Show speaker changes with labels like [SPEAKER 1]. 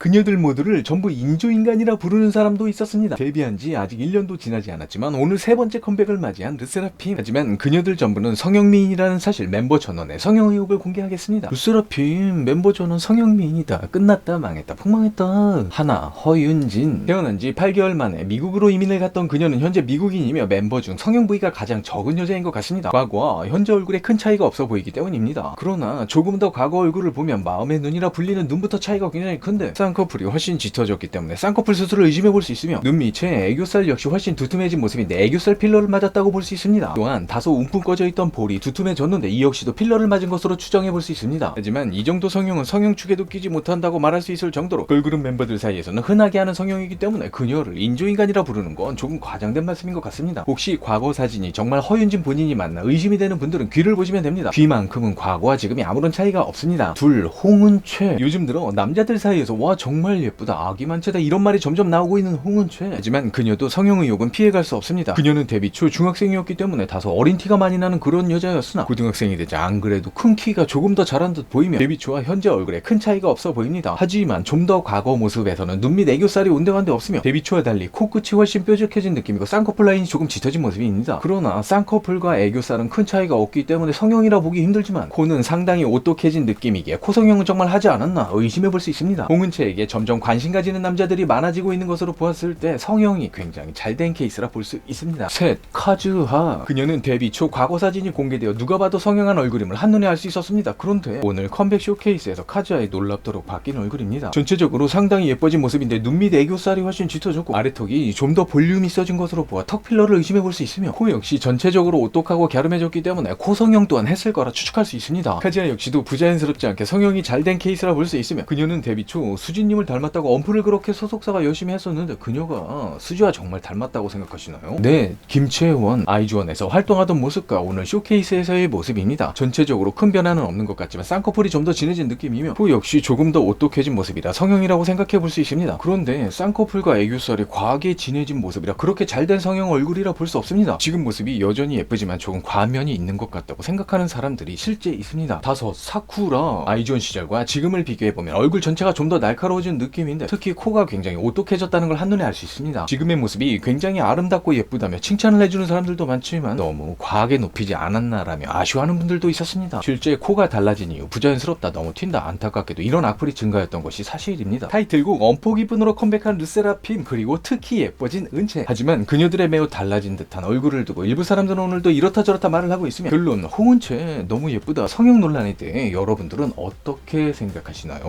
[SPEAKER 1] 그녀들 모두를 전부 인조인간이라 부르는 사람도 있었습니다. 데뷔한 지 아직 1년도 지나지 않았지만 오늘 세 번째 컴백을 맞이한 르세라핌. 하지만 그녀들 전부는 성형미인이라는 사실 멤버 전원의 성형 의혹을 공개하겠습니다. 르세라핌 멤버 전원 성형미인이다. 끝났다 망했다 폭망했다. 하나 허윤진 태어난 지 8개월 만에 미국으로 이민을 갔던 그녀는 현재 미국인이며 멤버 중 성형 부위가 가장 적은 여자인 것 같습니다. 과거와 현재 얼굴에 큰 차이가 없어 보이기 때문입니다. 그러나 조금 더 과거 얼굴을 보면 마음의 눈이라 불리는 눈부터 차이가 굉장히 큰데 쌍꺼풀이 훨씬 짙어졌기 때문에 쌍꺼풀 수술을 의심해 볼 수 있으며 눈 밑에 애교살 역시 훨씬 두툼해진 모습인데 애교살 필러를 맞았다고 볼 수 있습니다. 또한 다소 움푹 꺼져 있던 볼이 두툼해졌는데 이 역시도 필러를 맞은 것으로 추정해 볼 수 있습니다. 하지만 이 정도 성형은 성형 축에도 끼지 못한다고 말할 수 있을 정도로 걸그룹 멤버들 사이에서는 흔하게 하는 성형이기 때문에 그녀를 인조인간이라 부르는 건 조금 과장된 말씀인 것 같습니다. 혹시 과거 사진이 정말 허윤진 본인이 맞나 의심이 되는 분들은 귀를 보시면 됩니다. 귀만큼은 과거와 지금이 아무런 차이가 없습니다. 둘 홍은채 요즘 들어 남자들 사이에서 와 정말 예쁘다 아기만 채다 이런 말이 점점 나오고 있는 홍은채 하지만 그녀도 성형 의혹은 피해갈 수 없습니다. 그녀는 데뷔 초 중학생이었기 때문에 다소 어린 티가 많이 나는 그런 여자였으나 고등학생이 되자 안 그래도 큰 키가 조금 더 자란 듯 보이며 데뷔 초와 현재 얼굴에 큰 차이가 없어 보입니다. 하지만 좀 더 과거 모습에서는 눈 밑 애교살이 온데간데 없으며 데뷔 초와 달리 코끝이 훨씬 뾰족해진 느낌이고 쌍꺼풀 라인이 조금 짙어진 모습입니다. 그러나 쌍꺼풀과 애교살은 큰 차이가 없기 때문에 성형이라 보기 힘들지만 코는 상당히 오똑해진 느낌이기에 코 성형은 정말 하지 않았나 의심해 볼 수 있습니다. 홍은채 에게 점점 관심 가지는 남자들이 많아지고 있는 것으로 보았을 때 성형이 굉장히 잘된 케이스라 볼 수 있습니다. 셋 카즈하 그녀는 데뷔 초 과거 사진이 공개되어 누가 봐도 성형한 얼굴임을 한눈에 알 수 있었습니다. 그런데 오늘 컴백 쇼케이스에서 카즈하의 놀랍도록 바뀐 얼굴입니다. 전체적으로 상당히 예뻐진 모습인데 눈 밑 애교살이 훨씬 짙어졌고 아래턱이 좀 더 볼륨이 있어진 것으로 보아 턱 필러를 의심해 볼 수 있으며 코 역시 전체적으로 오똑하고 갸름해졌기 때문에 코 성형 또한 했을 거라 추측할 수 있습니다. 카즈하 역시도 부자연스럽지 않게 성형이 잘 된 케이스라 볼 수 있으며 그녀는 데뷔 초 수지 님을 닮았다고 엄플을 그렇게 소속사가 열심히 했었는데 그녀가 수지와 정말 닮았다고 생각하시나요? 네, 김채원 아이즈원에서 활동하던 모습과 오늘 쇼케이스에서의 모습입니다. 전체적으로 큰 변화는 없는 것 같지만 쌍꺼풀이 좀 더 진해진 느낌이며 코 역시 조금 더 오똑해진 모습이라 성형이라고 생각해 볼 수 있습니다. 그런데 쌍꺼풀과 애교살이 과하게 진해진 모습이라 그렇게 잘된 성형 얼굴이라 볼 수 없습니다. 지금 모습이 여전히 예쁘지만 조금 과한 면이 있는 것 같다고 생각하는 사람들이 실제 있습니다. 다섯 사쿠라 아이즈원 시절과 지금을 비교해 보면 얼굴 전체가 좀 더 날카로워진 느낌인데 특히 코가 굉장히 오똑해졌다는 걸 한눈에 알 수 있습니다. 지금의 모습이 굉장히 아름답고 예쁘다며 칭찬을 해주는 사람들도 많지만 너무 과하게 높이지 않았나라며 아쉬워하는 분들도 있었습니다. 실제 코가 달라진 이유 부자연스럽다 너무 튄다 안타깝게도 이런 악플이 증가했던 것이 사실입니다. 타이틀곡 엄포 기분으로 컴백한 르세라핌 그리고 특히 예뻐진 은채 하지만 그녀들의 매우 달라진 듯한 얼굴을 두고 일부 사람들은 오늘도 이렇다 저렇다 말을 하고 있으며 결론 홍은채 너무 예쁘다 성형 논란에 대해 여러분들은 어떻게 생각하시나요?